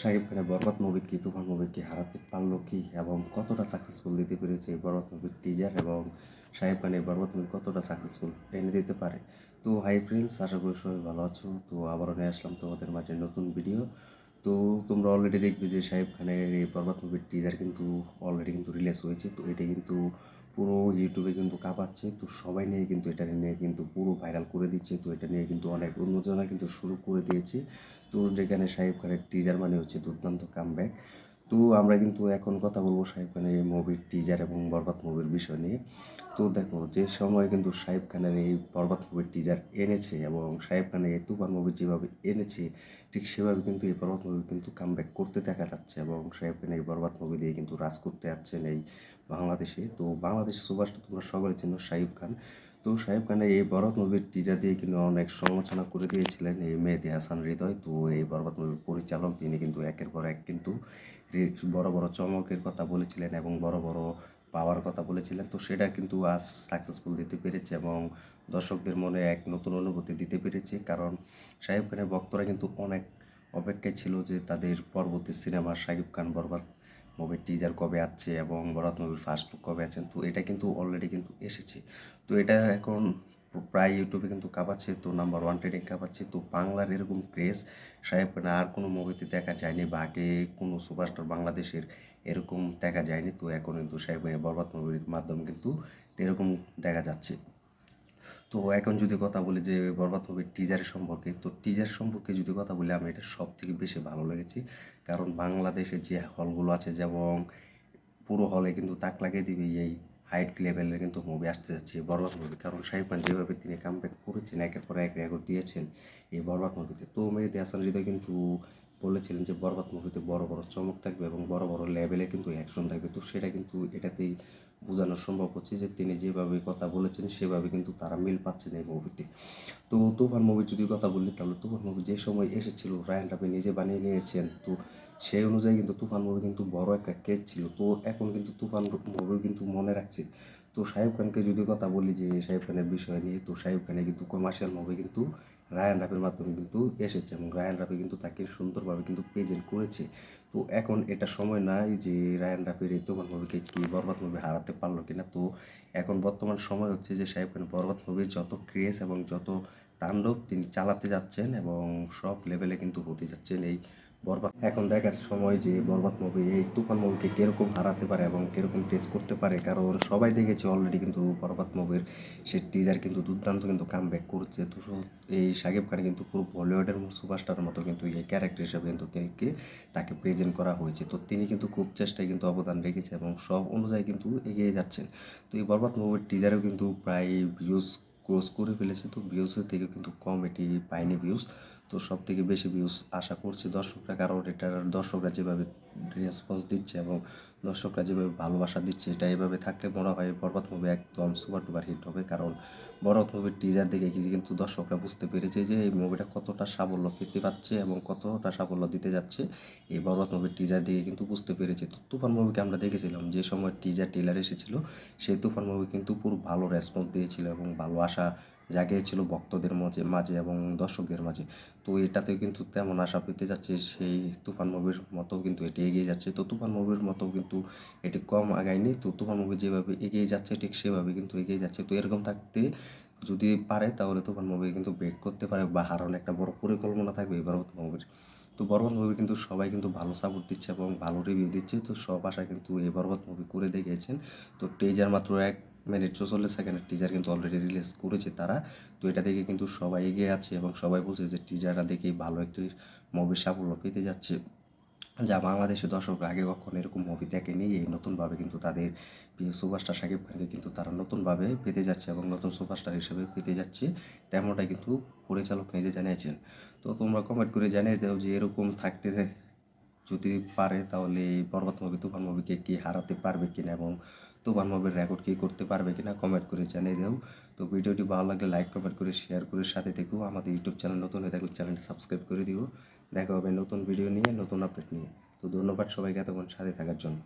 শাকিব খানের বরবাদ মুভি কি তুফান মুভিকে হারাতে পারল কি এবং কতটা সাকসেসফুল দিতে পেরেছে এই বরবাদ মুভির টিজার এবং সাহেব খানের বরবাদ মুভি কতটা সাকসেসফুল এনে দিতে পারে? তো হাই ফ্রেন্ডস আশা করি সবাই ভালো আছো। তো আবারও নিয়ে আসলাম তোমাদের মাঝে নতুন ভিডিও তো তোমরা অলরেডি দেখবে যে সাহেব খানের এই বরবাদ মুভির টিজার কিন্তু অলরেডি কিন্তু রিলিজ হয়েছে। তো এটা কিন্তু পুরো ইউটিউবে কিন্তু কাঁপাচ্ছে। তো সবাই নিয়ে কিন্তু এটা নিয়ে কিন্তু পুরো ভাইরাল করে দিচ্ছে। তো এটা নিয়ে কিন্তু অনেক উন্মোচনা কিন্তু শুরু করে দিয়েছে। তো যেখানে সাহেব খানের টিজার মানে হচ্ছে দুর্দান্ত কামব্যাক তো আমরা কিন্তু এখন কথা বলব শাহিব খানের এই মুভির টিজার এবং বরবাদ মুভির বিষয় নিয়ে। তো দেখো, যে সময় কিন্তু শাহিব খানের এই বরবাদ মুভির টিজার এনেছে এবং শাহিব খানের এই তুফান মুভি যেভাবে এনেছে, ঠিক সেভাবে কিন্তু এই বরবাদ মুভি কিন্তু কামব্যাক করতে দেখা যাচ্ছে এবং শাহিব খান এই বরবাদ মুভি দিয়ে কিন্তু রাজ করতে যাচ্ছেন এই বাংলাদেশে। তো বাংলাদেশের সুপারস্টার তোমরা সকলে চেনো শাহিব খান। তো সাহেব খানের এই বরবাদ মুভির টিজার দিয়ে কিন্তু অনেক সমালোচনা করে দিয়েছিলেন এই মেহেদি হাসান হৃদয়। তো এই বরবাদ মুভির পরিচালক যিনি কিন্তু একের পর এক কিন্তু বড় বড় চমকের কথা বলেছিলেন এবং বড় বড় পাওয়ার কথা বলেছিলেন। তো সেটা কিন্তু আজ সাকসেসফুল দিতে পেরেছে এবং দর্শকদের মনে এক নতুন অনুভূতি দিতে পেরেছে। কারণ সাহেব খানের ভক্তরা কিন্তু অনেক অপেক্ষায় ছিল যে তাদের পরবর্তী সিনেমা শাহিব খান বরবাদ মুভির টিজার কবে আসছে এবং বরাত মুভির ফার্স্ট লুক কবে আছেন? তো এটা কিন্তু অলরেডি কিন্তু এসেছে। তো এটা এখন প্রায় ইউটিউবে কিন্তু কাঁপাচ্ছে, তো নাম্বার ওয়ান ট্রেডিং কাঁপাচ্ছে। তো বাংলার এরকম ক্রেজ সাহেব খান আর কোনো মুভিতে দেখা যায়নি বা আগে কোনো সুপারস্টার বাংলাদেশের এরকম দেখা যায়নি। তো এখন কিন্তু সাহেব বরবাদ মুভির মাধ্যমে কিন্তু এরকম দেখা যাচ্ছে। তো এখন যদি কথা বলি যে বরবাদ মুভির টিজারের সম্পর্কে, তো টিজার সম্পর্কে যদি কথা বলি আমি এটা সব থেকে বেশি ভালো লেগেছে। কারণ বাংলাদেশের যে হলগুলো আছে যেমন পুরো হলে কিন্তু তাক লাগিয়ে দিবে এই হাইট লেভেলের কিন্তু মুভি আসতে যাচ্ছে বরবাদ মুভি কারণ শাহিব খান যেভাবে তিনি কামব্যাক করেছেন, একের পর এক রেকর্ড দিয়েছেন এই বরবাদ মুভিতে তো মেহেদি হাসান হৃদয় কিন্তু বলেছিলেন যে বরবাদ মুভিতে বড় বড় চমক থাকবে এবং বড় বড় লেভেলে কিন্তু অ্যাকশন থাকবে। তো সেটা কিন্তু এটাতেই বোঝানো সম্ভব হচ্ছে যে তিনি যেভাবে কথা বলেছেন, সেভাবে কিন্তু তারা মিল পাচ্ছেন এই মুভিতে তো তুফান মুভির যদি কথা বলি, তাহলে তুফান মুভি যে সময় এসেছিল রায়ন রাবি নিজে বানিয়ে নিয়েছেন, তো সেই অনুযায়ী কিন্তু তুফান মুভি কিন্তু বড় একটা কেজ ছিল। তো এখন কিন্তু তুফান মুভি কিন্তু মনে রাখছে তো সাহেব খানকে যদি কথা বলি যে, সাহেব খানের বিষয় নিয়ে, তো সাহেব খানে কিন্তু কমার্শিয়াল মুভি কিন্তু রায়ান রাফের মাধ্যমে কিন্তু এসেছে এবং রায়ান রাফি কিন্তু তাকে সুন্দরভাবে কিন্তু প্রেজেন্ট করেছে। তো এখন এটা সময় নাই যে রায়ান রাফির এই তোমার মুভিকে কি বরবাদ মুভি হারাতে পারল কিনা। তো এখন বর্তমান সময় হচ্ছে যে, সাহেব খান বরবাদ মুভির যত ক্রেজ এবং যত তাণ্ডব তিনি চালাতে যাচ্ছেন এবং সব লেভেলে কিন্তু হতে যাচ্ছেন এই বরবাদ। এখন দেখার সময় যে বরবাদ মুভি এই তুফান মুভিকে কীরকম হারাতে পারে এবং কীরকম টেস্ট করতে পারে, কারণ সবাই দেখেছে অলরেডি কিন্তু বরবাদ মুভির সে টিজার কিন্তু দুর্দান্ত কিন্তু কাম ব্যাক করছে। তো এই সাকিব খান কিন্তু পুরো বলিউডের সুপারস্টারের মতো কিন্তু এই ক্যারেক্টার হিসেবে কিন্তু তিনিকে, তাকে প্রেজেন্ট করা হয়েছে। তো তিনি কিন্তু খুব চেষ্টায় কিন্তু অবদান রেখেছে এবং সব অনুযায়ী কিন্তু এগিয়ে যাচ্ছেন। তো এই বরবাদ মুভির টিজারেও কিন্তু প্রায় ভিউজ ক্রস করে ফেলেছে তো ভিউজের থেকে কিন্তু কম এটি পায়নি ভিউজ তো সব থেকে বেশি ভিউজ আশা করছি দর্শকরা, কারণ এটার দর্শকরা যেভাবে রেসপন্স দিচ্ছে এবং দর্শকরা যেভাবে ভালোবাসা দিচ্ছে, এটা এভাবে থাকলে মনে হয় বরবাদ মুভি একদম সুপার টুপার হিট হবে। কারণ বরবাদ মুভির টিজার দেখে কিন্তু দর্শকরা বুঝতে পেরেছে যে এই মুভিটা কতটা সাফল্য পেতে পারছে এবং কতটা সাফল্য দিতে যাচ্ছে। এই বরবাদ মুভির টিজার দেখে কিন্তু বুঝতে পেরেছে। তো তুফান মুভিকে আমরা দেখেছিলাম, যে সময় টিজার টেলার এসেছিল, সেই তুফান মুভি কিন্তু পুরো ভালো রেসপন্স দিয়েছিল এবং ভালো আশা জাগিয়েছিল ভক্তদের মাঝে মাঝে এবং দর্শকদের মাঝে। তো এটাতেও কিন্তু তেমন আশা পেতে যাচ্ছে, সেই তুফান মুভির মতো কিন্তু এটি এগিয়ে যাচ্ছে। তো তুফান মুভির মতো কিন্তু এটি কম আগায়নি। তো তুফান মুভি যেভাবে এগিয়ে যাচ্ছে, ঠিক সেভাবে কিন্তু এগিয়ে যাচ্ছে। তো এরকম থাকতে যদি পারে, তাহলে তুফান মুভি কিন্তু ব্রেক করতে পারে বা হারানো একটা বড় পরিকল্পনা থাকবে এই বরবাদ মুভির। তো বরবাদ মুভি কিন্তু সবাই কিন্তু ভালো সাপোর্ট দিচ্ছে এবং ভালো রিভিউ দিচ্ছে। তো সব আশা কিন্তু এই বরবাদ মুভি করে দেখিয়েছেন। তো টেজার মাত্র এক মিনিট চৌচল্লিশ সেকেন্ডের টিজার কিন্তু অলরেডি রিলিজ করেছে তারা। তো এটা দেখে কিন্তু সবাই এগিয়ে আছে এবং সবাই বলছে যে টিজারটা দেখেই ভালো একটি মুভির সাফল্য পেতে যাচ্ছে। যা বাংলাদেশে দর্শকরা আগে কখনো এরকম মুভি দেখেনি। এই নতুনভাবে কিন্তু তাদের প্রিয় সুপারস্টার শাকিব খানকে কিন্তু তারা নতুনভাবে পেতে যাচ্ছে এবং নতুন সুপারস্টার হিসেবে পেতে যাচ্ছে। তেমনটাই কিন্তু পরিচালক নিজে জানিয়েছেন। তো তোমরা কমেন্ট করে জানিয়ে দাও যে এরকম থাকতে যদি পারে তাহলে এই মুভি তুফান মুভিকে কি হারাতে পারবে কিনা এবং তুফান মুভির রেকর্ড কি করতে পারবে কিনা কমেন্ট করে জানিয়ে দেও। তো ভিডিওটি ভালো লাগলে লাইক কমেন্ট করে শেয়ার করে সাথে থেকো। আমাদের ইউটিউব চ্যানেল নতুন হয়ে থাকলে চ্যানেলটি সাবস্ক্রাইব করে দিও। দেখা হবে নতুন ভিডিও নিয়ে, নতুন আপডেট নিয়ে। তো ধন্যবাদ সবাইকে এতক্ষণ সাথে থাকার জন্য।